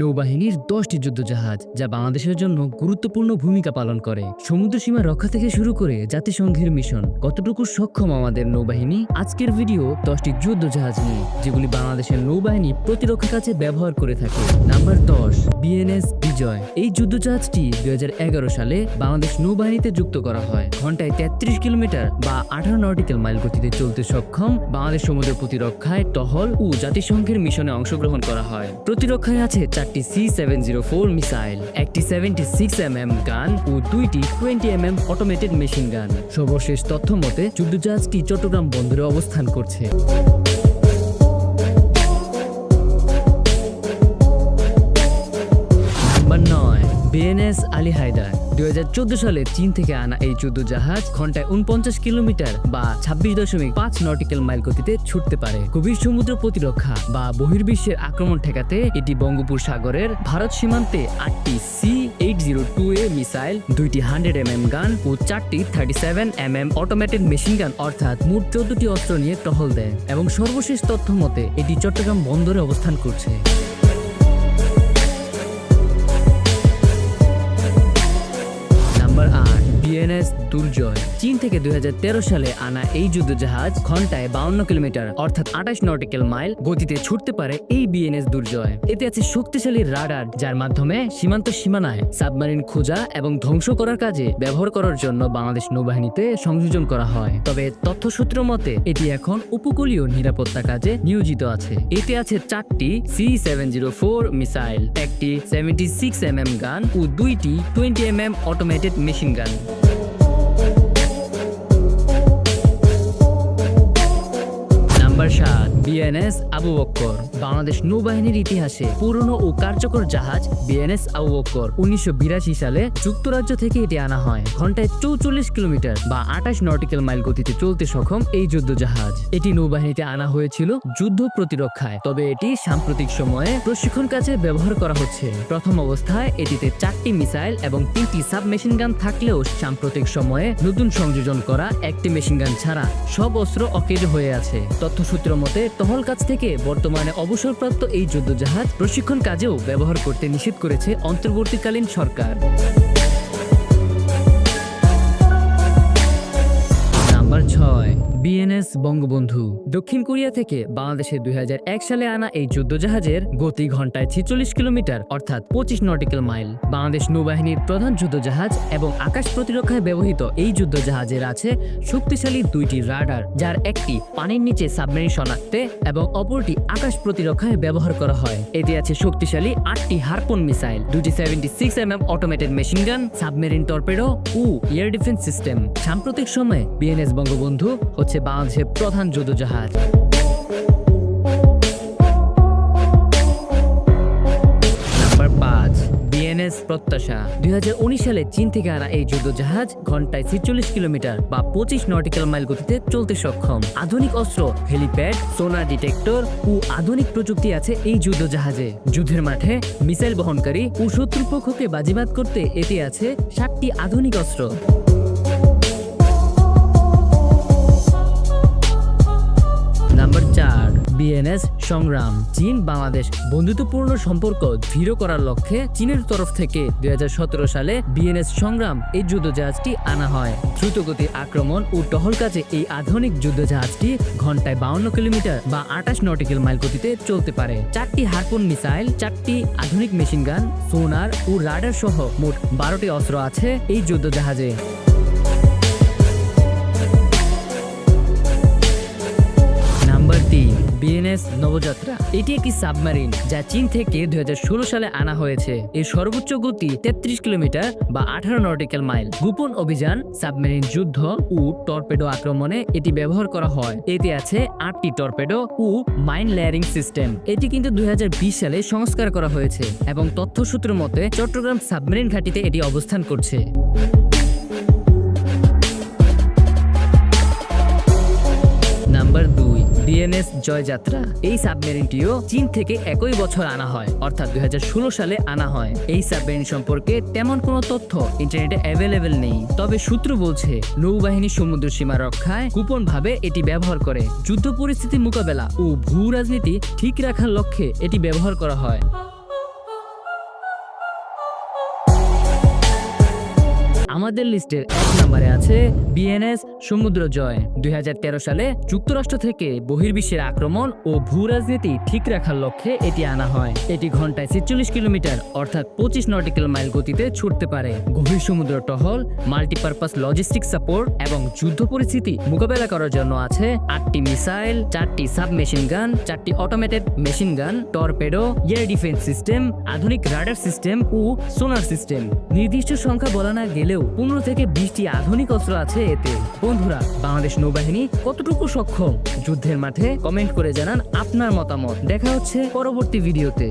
নৌবাহিনীর দশটি যুদ্ধজাহাজ, যা বাংলাদেশের জন্য গুরুত্বপূর্ণ ভূমিকা পালন করে। সমুদ্র সীমা রক্ষা থেকে শুরু করে জাতিসংঘের মিশন। কতটুকু সক্ষম আমাদের নৌবাহিনী? আজকের ভিডিও দশটি যুদ্ধজাহাজ নিয়ে, যেগুলি বাংলাদেশের নৌবাহিনী প্রতিরক্ষা কাজে ব্যবহার করে থাকে। নাম্বার দশ, বিএনএস বিজয়। এই যুদ্ধজাহাজটি দুই হাজার এগারো সালে বাংলাদেশ নৌবাহিনীতে যুক্ত করা হয়। ঘন্টায় তেত্রিশ কিলোমিটার বা আঠারো নটিক্যাল মাইল গতিতে চলতে সক্ষম বাংলাদেশ সমুদ্র প্রতিরক্ষায় টহল ও জাতিসংঘের মিশনে অংশগ্রহণ করা হয়। প্রতিরক্ষায় আছে চারটি C seven zero four missile একটি seventy six M M gun ও দুইটি twenty M M automated machine gun সর্বশেষ তথ্য মতে যুদ্ধজাহাজটি চট্টগ্রাম বন্দরে অবস্থান করছে। বিএনএস আলী হায়দার। দুই হাজার চোদ্দ সালে চীন থেকে আনা এই যুদ্ধ জাহাজ ঘন্টায় উনপঞ্চাশ কিলোমিটার বা ছাব্বিশ দশমিক পাঁচ নটিক্যাল মাইল গতিতে ছুটতে পারে। গভীর সমুদ্র প্রতিরক্ষা বা বহির্বিশ্বের আক্রমণ ঠেকাতে এটি বঙ্গোপসাগরের সাগরের ভারত সীমান্তে আটটি C eight zero two A missile, দুইটি হান্ড্রেড এম এম গান ও চারটি thirty seven M M automated machine gun অর্থাৎ মোট চোদ্দটি অস্ত্র নিয়ে টহল দেয় এবং সর্বশেষ তথ্য মতে এটি চট্টগ্রাম বন্দরে অবস্থান করছে। আট বিএনএস দুর্জয় চীন থেকে দুই হাজার তেরো সালে আনা এই যুদ্ধজাহাজ ঘন্টায় বাউন্ন কিলোমিটার, অর্থাৎ আঠাশ নটিক্যাল মাইল গতিতে ছুটতে পারে এই বিএনএস দুর্জয়। এতে আছে শক্তিশালী রাডার, যার মাধ্যমে সীমান্ত সীমানায় সাবমারিন খোঁজা এবং ধ্বংস করার কাজে ব্যবহার করার জন্য বাংলাদেশ নৌবাহিনীতে সংযোজন করা হয়। তবে তথ্যসূত্র মতে, এটি এখন উপকূলীয় নিরাপত্তা কাজে নিয়োজিত আছে। এতে আছে চারটি C seven zero four missile, একটি seventy six M M gun ও দুইটি twenty M M automated machine gun number সাত বিএনএস আবু বক্কর। বাংলাদেশ নৌবাহিনীর ইতিহাসে পুরনো ও কার্যকর জাহাজ বিএনএস আবু বক্কর। উনিশশো সালে যুক্তরাজ্য থেকে এটি আনা হয়। ঘন্টায় চৌচল্লিশ কিলোমিটার বা আঠাশ নটিক্যাল মাইল গতিতে চলতে সক্ষম এই যুদ্ধ জাহাজ এটি নৌবাহিনীতে আনা হয়েছিল যুদ্ধ প্রতিরক্ষায়। তবে এটি সাম্প্রতিক সময়ে প্রশিক্ষণ কাজে ব্যবহার করা হচ্ছে। প্রথম অবস্থায় এটিতে চারটি মিসাইল এবং তিনটি সাবমেশিন গান থাকলেও সাম্প্রতিক সময়ে নতুন সংযোজন করা একটি মেশিন গান ছাড়া সব অস্ত্র অকেজ হয়ে আছে। তথ্যসূত্র মতে টহল কাজ থেকে বর্তমানে অবসরপ্রাপ্ত এই যুদ্ধজাহাজ প্রশিক্ষণ কাজেও ব্যবহার করতে নিষেধ করেছে অন্তর্বর্তীকালীন সরকার। বিএনএস বঙ্গবন্ধু। দক্ষিণ কোরিয়া থেকে বাংলাদেশে দুই হাজার এক সালে আনা এই যুদ্ধজাহাজের গতি ঘন্টায় ছেচল্লিশ কিলোমিটার, অর্থাৎ পঁচিশ নটিক্যাল মাইল। বাংলাদেশ নৌবাহিনীর প্রধান যুদ্ধজাহাজ এবং আকাশ প্রতিরক্ষায় ব্যবহৃত এই যুদ্ধজাহাজের আছে শক্তিশালী দুইটি রাডার, যার একটি পানির নিচে সাবমেরিন শনাক্তে এবং অপরটি আকাশ প্রতিরক্ষায় ব্যবহার করা হয়। এতে আছে শক্তিশালী আটটি হারপন মিসাইল, দুটি seventy six M M automated machine gun submarine torpedo ও এয়ার ডিফেন্স সিস্টেম সাম্প্রতিক সময়ে বিএনএস বঙ্গবন্ধু হচ্ছে বাংলাদেশের প্রধান যুদ্ধজাহাজ নাম্বার বিএনএস প্রত্যাশা। দুই সালে চীন থেকে আনা এই ঘন্টায় কিলোমিটার বা পঁচিশ নটিক্যাল মাইল গতিতে চলতে সক্ষম। আধুনিক অস্ত্র, হেলিপ্যাড, সোনার ডিটেক্টর ও আধুনিক প্রযুক্তি আছে এই যুদ্ধজাহাজে। যুদ্ধের মাঠে মিসাইল বহনকারী ও শত্রুপক্ষকে বাজিমাত করতে এতে আছে সাতটি আধুনিক অস্ত্র। নাম্বার চার বিএনএস সংগ্রাম। চীন, বাংলাদেশ বন্ধুত্বপূর্ণ সম্পর্ক দৃঢ় করার লক্ষ্যে চীনের তরফ থেকে দুই হাজার সতেরো সালে বিএনএস সংগ্রাম এই যুদ্ধজাহাজটি আনা হয়। দ্রুতগতির আক্রমণ ও টহল কাজে এই আধুনিক যুদ্ধজাহাজটি ঘন্টায় বাউন্ন কিলোমিটার বা আঠাশ নটিক্যাল মাইল গতিতে চলতে পারে। চারটি হারপুন মিসাইল, চারটি আধুনিক মেশিন গান সোনার ও রাডার সহ মোট বারোটি অস্ত্র আছে এই যুদ্ধজাহাজে। বিএনএস নবযাত্রা। এটি একটি সাবমারিন যা চীন থেকে দুই সালে আনা হয়েছে। এর সর্বোচ্চ গতি তেত্রিশ কিলোমিটার বা আঠারো নটিক্যাল মাইল। গোপন অভিযান, সাবমেরিন যুদ্ধ ও টর্পেডো আক্রমণে এটি ব্যবহার করা হয়। এতে আছে আটটি টর্পেডো ও মাইন লেয়ারিং সিস্টেম। এটি কিন্তু দুই হাজার বিশ সালে সংস্কার করা হয়েছে এবং তথ্য তথ্যসূত্র মতে চট্টগ্রাম সাবমেরিন ঘাটিতে এটি অবস্থান করছে। নাম্বার দুই বিএনএস জয়যাত্রা। এই সাবমেরিনটিও চীন থেকে একই বছর আনা হয়, অর্থাৎ দুই হাজার ষোলো সালে আনা হয়। এই সাবমেরিন সম্পর্কে তেমন কোনো তথ্য ইন্টারনেটে অ্যাভেলেবেল নেই। তবে সূত্র বলছে, নৌবাহিনী সমুদ্র সীমা রক্ষায় গোপন ভাবে এটি ব্যবহার করে। যুদ্ধ পরিস্থিতি মোকাবেলা ও ভূ রাজনীতি ঠিক রাখার লক্ষ্যে এটি ব্যবহার করা হয়। আমাদের লিস্টের এক নম্বরে আছে বিএনএস সমুদ্র জয়। দুই হাজার তেরো সালে যুক্তরাষ্ট্র থেকে বহির্বিশ্বের আক্রমণ ও ভূ রাজনীতি ঠিক রাখার লক্ষ্যে এটি আনা হয়। এটি ঘন্টায় ছেচল্লিশ কিলোমিটার, অর্থাৎ পঁচিশ নটিক্যাল মাইল গতিতে ছুটতে পারে। গভীর সমুদ্র টহল, মাল্টিপারপাস লজিস্টিক সাপোর্ট এবং যুদ্ধ পরিস্থিতি মোকাবেলা করার জন্য আছে আটটি মিসাইল, চারটি সাবমেশিন গান, চারটি automated machine gun, torpedo, air defence system, আধুনিক রাডার সিস্টেম ও সোনার সিস্টেম। নির্দিষ্ট সংখ্যা বলা না গেলেও পনেরো থেকে বিশটি আধুনিক অস্ত্র আছে এতে। বন্ধুরা, বাংলাদেশ নৌবাহিনী কতটুকু সক্ষম? যুদ্ধের মাঠে কমেন্ট করে জানান আপনার মতামত। দেখা হচ্ছে পরবর্তী ভিডিওতে।